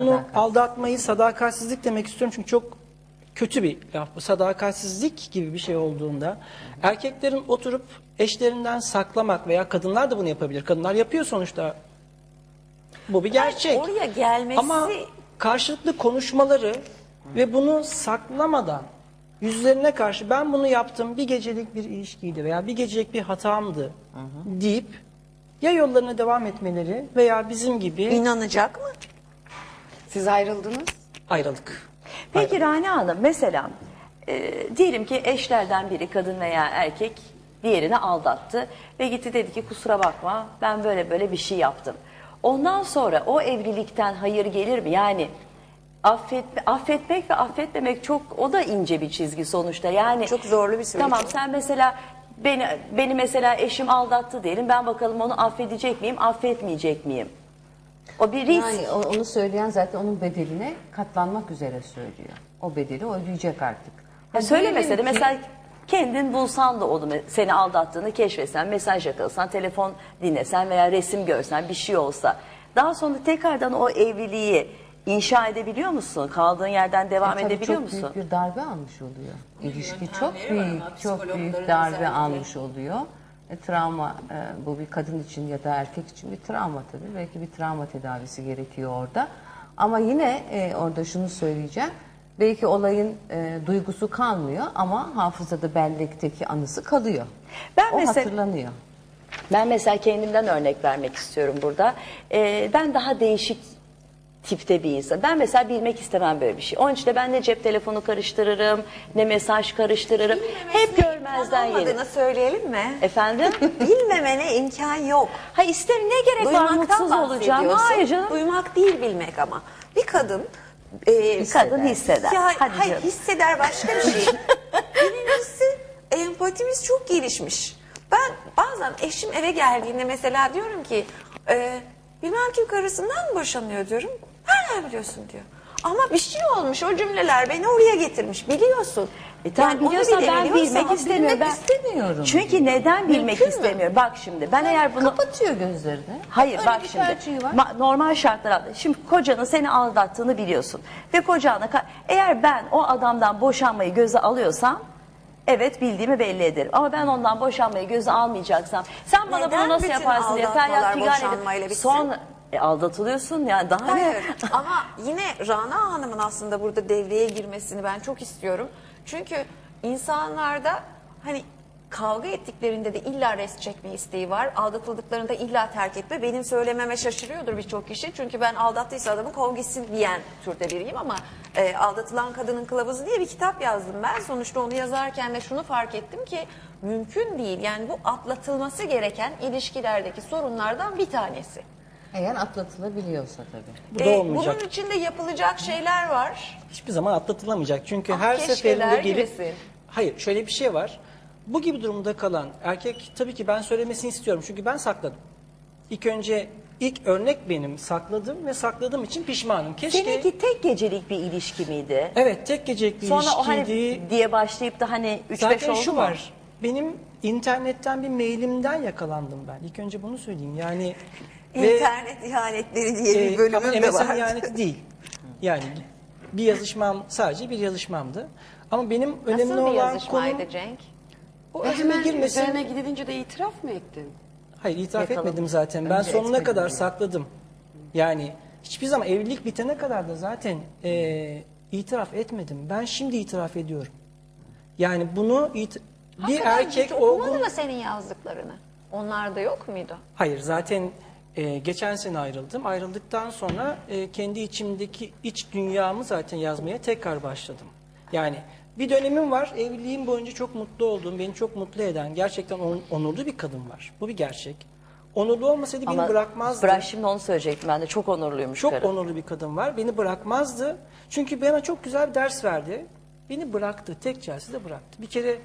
Bunu aldatmayı sadakatsizlik demek istiyorum çünkü çok kötü bir laf bu. Sadakatsizlik gibi bir şey olduğunda erkeklerin oturup eşlerinden saklamak veya kadınlar da bunu yapabilir. Kadınlar yapıyor sonuçta. Bu bir gerçek. oraya gelmesi- Ama karşılıklı konuşmaları ve bunu saklamadan yüzlerine karşı ben bunu yaptım bir gecelik bir ilişkiydi veya bir gecelik bir hatamdı deyip ya yollarına devam etmeleri veya bizim gibi İnanacak mı? Siz ayrıldınız. ayrılık. Peki Rana Hanım mesela e, diyelim ki eşlerden biri kadın veya erkek diğerini aldattı ve gitti dedi ki kusura bakma ben böyle böyle bir şey yaptım. Ondan sonra o evlilikten hayır gelir mi? Yani affet, affetmek ve affetmemek çok o da ince bir çizgi sonuçta. Yani Çok zorlu bir süreç. Tamam sen mesela beni beni mesela eşim aldattı diyelim. Ben bakalım onu affedecek miyim, affetmeyecek miyim? O bir risk. Yani o- onu söyleyen zaten onun bedeline katlanmak üzere söylüyor. O bedeli o ödeyecek artık. Ha, söylemese de diyelim ki- mesela kendin bulsan da onu me- seni aldattığını keşfetsen, mesaj yakalasan, telefon dinlesen veya resim görsen bir şey olsa. Daha sonra tekrardan o evliliği inşa edebiliyor musun? Kaldığın yerden devam E, tabii edebiliyor çok musun? büyük bir darbe almış oluyor. İlişki çok büyük, çok büyük darbe almış oluyor. E, travma e, bu bir kadın için ya da erkek için bir travma tabii. Belki bir travma tedavisi gerekiyor orada. Ama yine e, orada şunu söyleyeceğim. Belki olayın e, duygusu kalmıyor ama hafızada bellekteki anısı kalıyor. Ben o mesela- hatırlanıyor. Ben mesela kendimden örnek vermek istiyorum burada. Ee, ben daha değişik tipte bir insan. Ben mesela bilmek istemem böyle bir şey. Onun için de ben ne cep telefonu karıştırırım, ne mesaj karıştırırım. Hep görmezden olmadığını gelirim. söyleyelim mi? Efendim? Bilmemene imkan yok. ha istem ne gerek var mutsuz olacağım. bahsediyorsun. Hayır canım. Duymak değil bilmek ama. Bir kadın e, kadın hisseder. Ya, Hadi hayır canım. hisseder başka bir şey. Birincisi empatimiz çok gelişmiş. Ben bazen eşim eve geldiğinde mesela diyorum ki e, bilmem kim karısından mı boşanıyor diyorum. Nereden biliyorsun diyor. Ama bir şey olmuş o cümleler beni oraya getirmiş biliyorsun. E tamam Yani onu biliyorsan ben bilmek istemiyorum. Ben, istemiyorum Çünkü neden bilmek Mümkün mü? istemiyorum? Bak şimdi ben eğer bunu... Kapatıyor gözlerini. Hayır Öyle bak şimdi var. normal şartlar altında. Şimdi kocanın seni aldattığını biliyorsun. Ve kocana eğer ben o adamdan boşanmayı göze alıyorsam evet bildiğimi belli ederim. Ama ben ondan boşanmayı göze almayacaksam sen bana Neden bunu nasıl yaparsın diye feryat figan edip sonra e, aldatılıyorsun yani daha ne? Hayır ama yine Rana Hanım'ın aslında burada devreye girmesini ben çok istiyorum. Çünkü insanlarda hani kavga ettiklerinde de illa rest çekme isteği var. Aldatıldıklarında illa terk etme. Benim söylememe şaşırıyordur birçok kişi. Çünkü ben aldattıysa adamın kov gitsin diyen türde biriyim ama e, Aldatılan Kadının Kılavuzu diye bir kitap yazdım ben. Sonuçta onu yazarken de şunu fark ettim ki mümkün değil. Yani bu atlatılması gereken ilişkilerdeki sorunlardan bir tanesi. Eğer atlatılabiliyorsa tabii. Bu da E, olmayacak. bunun içinde yapılacak şeyler var. Hiçbir zaman atlatılamayacak. Çünkü Ah, her keşkeler seferinde gelip... gibisin. Hayır şöyle bir şey var. Bu gibi durumda kalan erkek tabii ki ben söylemesini istiyorum. Çünkü ben sakladım. İlk önce ilk örnek benim sakladım ve sakladığım için pişmanım. Keşke... Seninki tek gecelik bir ilişki miydi? Evet tek gecelik bir Sonra o hani ilişkiydi. diye başlayıp da hani 3-5 Zaten oldu şu mu? var. Benim internetten bir mailimden yakalandım ben. İlk önce bunu söyleyeyim. Yani İnternet ihanetleri diye bir bölümüm ama de MSN var. ihaneti değil. Yani bir yazışmam sadece bir yazışmamdı. Ama benim önemli Nasıl bir olan yazışmaydı konu Cenk? o E özüme hemen girmesin. üzerine gidilince de itiraf mı ettin? Hayır itiraf Yakalım. etmedim zaten. Ben Önce sonuna etmedim kadar diyor. sakladım. Yani hiçbir zaman evlilik bitene kadar da zaten e, itiraf etmedim. Ben şimdi itiraf ediyorum. Yani bunu it- bir Hakikaten erkek hiç okumadı olgun mı senin yazdıklarını? Onlarda yok muydu? Hayır zaten e, geçen sene ayrıldım. Ayrıldıktan sonra e, kendi içimdeki iç dünyamı zaten yazmaya tekrar başladım. Yani bir dönemim var. Evliliğim boyunca çok mutlu olduğum, beni çok mutlu eden, gerçekten on- onurlu bir kadın var. Bu bir gerçek. Onurlu olmasaydı beni Ama bırakmazdı. Bırak şimdi onu söyleyecektim ben de çok onurluymuş Çok karı. onurlu bir kadın var. Beni bırakmazdı. Çünkü bana çok güzel bir ders verdi. Beni bıraktı. Tek çaresi bıraktı. Bir kere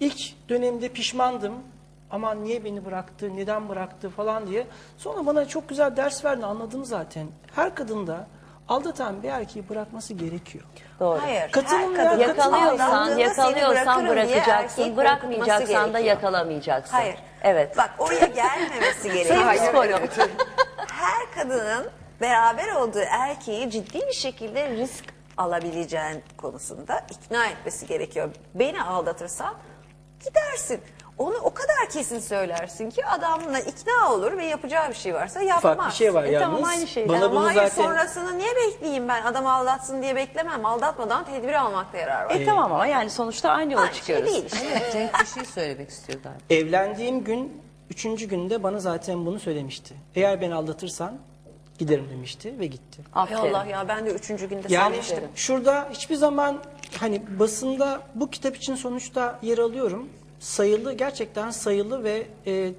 ilk dönemde pişmandım. Aman niye beni bıraktı, neden bıraktı falan diye. Sonra bana çok güzel ders verdi. Anladım zaten. Her kadında aldatan bir erkeği bırakması gerekiyor. Doğru. Hayır. Katılım her ya, kadın Yakalıyorsan, yakalıyorsan bırakacaksın. Bırakmayacaksan da yakalamayacaksın. Hayır. Evet. Bak oraya gelmemesi gerekiyor. Sayın. Her kadının beraber olduğu erkeği ciddi bir şekilde risk alabileceğin konusunda ikna etmesi gerekiyor. Beni aldatırsan gidersin. Onu o kadar kesin söylersin ki adamla ikna olur ve yapacağı bir şey varsa yapmaz. Ufak bir şey var E yalnız. tamam, aynı şey. Bana Ama bunu hayır zaten sonrasını niye bekleyeyim ben? Adam aldatsın diye beklemem. Aldatmadan tedbir almakta yarar var. E tamam ama yani sonuçta aynı yola Aynı şey çıkıyoruz. değil işte. Cenk bir şey söylemek istiyor galiba. evlendiğim gün üçüncü günde bana zaten bunu söylemişti. Eğer beni aldatırsan giderim demişti ve gitti. Aferin. Allah ya ben de üçüncü günde Yani işte şurada hiçbir zaman hani basında bu kitap için sonuçta yer alıyorum. Sayılı gerçekten sayılı ve e,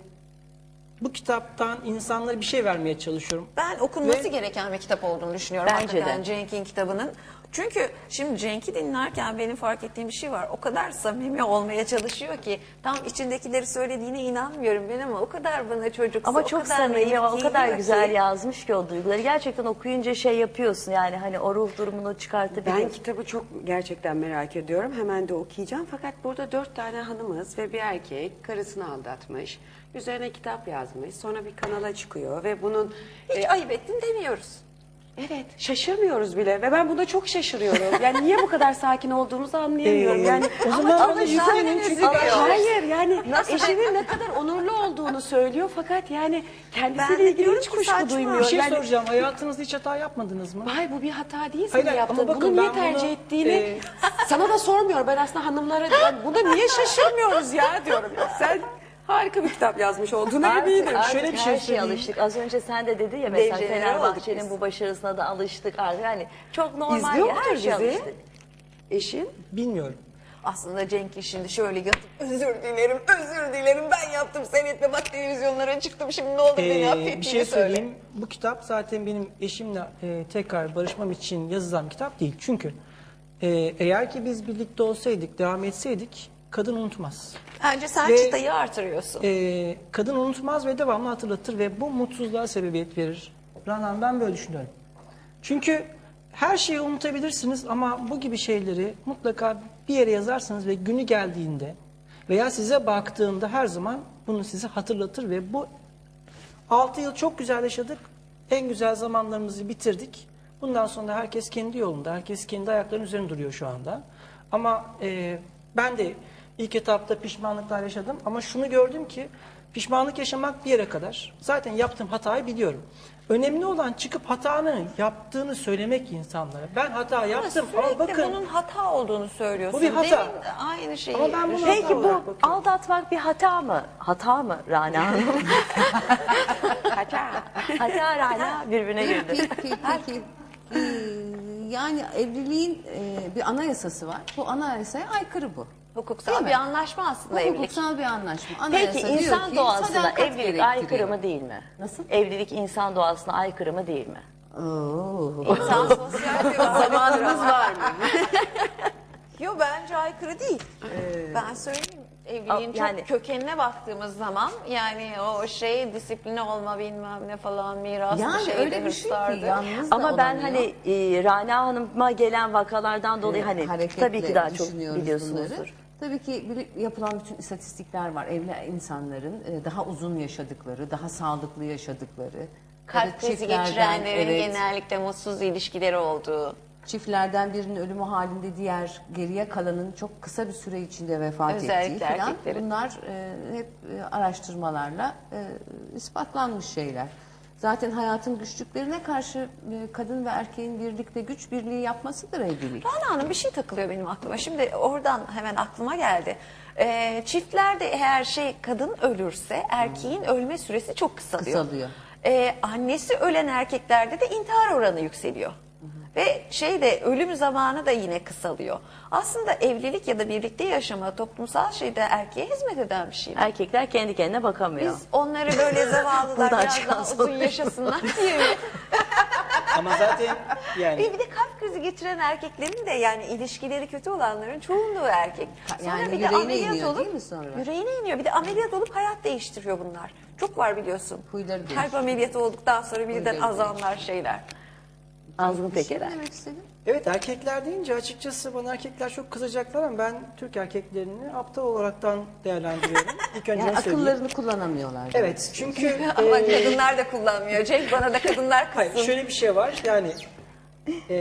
bu kitaptan insanlara bir şey vermeye çalışıyorum. Ben okunması Ve- gereken bir kitap olduğunu düşünüyorum. Bence hakikaten de. Cenk'in kitabının. Çünkü şimdi Cenk'i dinlerken benim fark ettiğim bir şey var. O kadar samimi olmaya çalışıyor ki tam içindekileri söylediğine inanmıyorum ben ama o kadar bana çocuksu, Ama o çok kadar samimi o kadar güzel ki. yazmış ki o duyguları. Gerçekten okuyunca şey yapıyorsun yani hani o ruh durumunu çıkartabiliyorsun. Ben kitabı çok gerçekten merak ediyorum. Hemen de okuyacağım. Fakat burada dört tane hanımız ve bir erkek karısını aldatmış. Üzerine kitap yazmış. Sonra bir kanala çıkıyor ve bunun... Hiç e, ayıp ettin demiyoruz. Evet şaşırmıyoruz bile ve ben buna çok şaşırıyorum. Yani niye bu kadar sakin olduğumuzu anlayamıyorum. Ee, Yani o zaman ama yüklenin çünkü. Hayır yani Nasıl- eşinin ne kadar onurlu olduğunu söylüyor fakat yani kendisiyle ilgili diyorum hiç kuşku saçma. duymuyor. bir şey yani, soracağım. Hayatınızda hiç hata yapmadınız mı? Vay bu bir hata değil Hayır, senin hayır, yaptığın. bakın Bunu niye tercih bunu, ettiğini e, sana da sormuyorum. Ben aslında hanımlara yani buna niye şaşırmıyoruz ya diyorum. Ya. Sen harika bir kitap yazmış olduğuna Artık, eminim. artık Şöyle bir şey her şeye söyleyeyim. alıştık. Az önce sen de dedi ya mesela olduk Fenerbahçe'nin biz. bu başarısına da alıştık artık. Yani çok normal İzliyor ya, mudur her şeye bizi? alıştık. Eşin? Bilmiyorum. Aslında Cenk'in şimdi şöyle yatıp özür dilerim, özür dilerim ben yaptım sen etme bak televizyonlara çıktım şimdi ne olur beni Ee, affet bir diye şey söyle. söyleyeyim. Bu kitap zaten benim eşimle e, tekrar barışmam için yazılan bir kitap değil. Çünkü e, eğer ki biz birlikte olsaydık, devam etseydik kadın unutmaz. Bence sen Ve- çıtayı artırıyorsun. E, kadın unutmaz ve devamlı hatırlatır ve bu mutsuzluğa sebebiyet verir. Ranan ben böyle düşünüyorum. Çünkü her şeyi unutabilirsiniz ama bu gibi şeyleri mutlaka bir yere yazarsanız ve günü geldiğinde veya size baktığında her zaman bunu size hatırlatır ve bu 6 yıl çok güzel yaşadık. En güzel zamanlarımızı bitirdik. Bundan sonra herkes kendi yolunda, herkes kendi ayaklarının üzerinde duruyor şu anda. Ama e, ben de ilk etapta pişmanlıklar yaşadım ama şunu gördüm ki pişmanlık yaşamak bir yere kadar. Zaten yaptığım hatayı biliyorum. Önemli olan çıkıp hatanın yaptığını söylemek insanlara. Ben hata yaptım ama bakın bunun hata olduğunu söylüyorsun. Bu bir hata. Demin de aynı şeyi. Ama ben bunu- Peki bu bakıyorum. aldatmak bir hata mı? Hata mı Rana Hanım? Hata. hata Rana birbirine girdi. Peki, peki, peki. Ee, yani evliliğin e, bir anayasası var. Bu anayasaya aykırı bu. Hukuksal Değil mi? bir anlaşma aslında Bu evlilik. hukuksal bir anlaşma. Anayasa Peki insan ki, doğasına evlilik aykırı mı değil mi? Nasıl? Evlilik insan doğasına aykırı mı değil mi? Oo. İnsan sosyal bir. Zamanımız var mı? Yo bence aykırı değil. Ben söyleyeyim. Evliliğin yani- çok kökenine baktığımız zaman yani o şey disipline olma bilmem ne falan miras Yani şeyde öyle bir şey ki yalnız Ama ben hani e, Rana Hanım'a gelen vakalardan dolayı hani tabii ki daha çok biliyorsunuzdur. bunları. Tabii ki yapılan bütün istatistikler var. Evli insanların e, daha uzun yaşadıkları, daha sağlıklı yaşadıkları. Kalp krizi çiftlerden, geçirenlerin evet, genellikle mutsuz ilişkileri olduğu. çiftlerden birinin ölümü halinde diğer geriye kalanın çok kısa bir süre içinde vefat Özellikle ettiği falan. erkeklerin. Bunlar e, hep e, araştırmalarla e, ispatlanmış şeyler. Zaten hayatın güçlüklerine karşı e, kadın ve erkeğin birlikte güç birliği yapmasıdır evlilik. Rana Hanım bir şey takılıyor benim aklıma. Şimdi oradan hemen aklıma geldi. Ee, çiftlerde eğer şey kadın ölürse erkeğin ölme süresi çok kısalıyor. Kısalıyor. Ee, annesi ölen erkeklerde de intihar oranı yükseliyor. Ve şey de ölüm zamanı da yine kısalıyor. Aslında evlilik ya da birlikte yaşama toplumsal şeyde erkeğe hizmet eden bir şey. Erkekler kendi kendine bakamıyor. Biz onları böyle zavallılar Buradan biraz daha uzun yaşasınlar diye mi? ama zaten yani Bir, bir de kalp krizi geçiren erkeklerin de yani ilişkileri kötü olanların çoğunluğu erkek. Sonra Yani bir de yüreğine ameliyat iniyor olup, değil mi sonra? Yüreğine iniyor. Bir de ameliyat olup hayat değiştiriyor bunlar. Çok var biliyorsun. Huyları Kalp değişiyor. ameliyatı olduktan sonra birden Huyları azanlar şeyler. Ağzını Bir şey demek istedin? Evet erkekler deyince açıkçası bana erkekler çok kızacaklar ama ben Türk erkeklerini aptal olaraktan değerlendiriyorum. İlk önce Yani onu söyleyeyim. akıllarını kullanamıyorlar. Evet çünkü Ama e, kadınlar da kullanmıyor. Cenk bana da kadınlar kızsın. hayır, şöyle bir şey var yani e,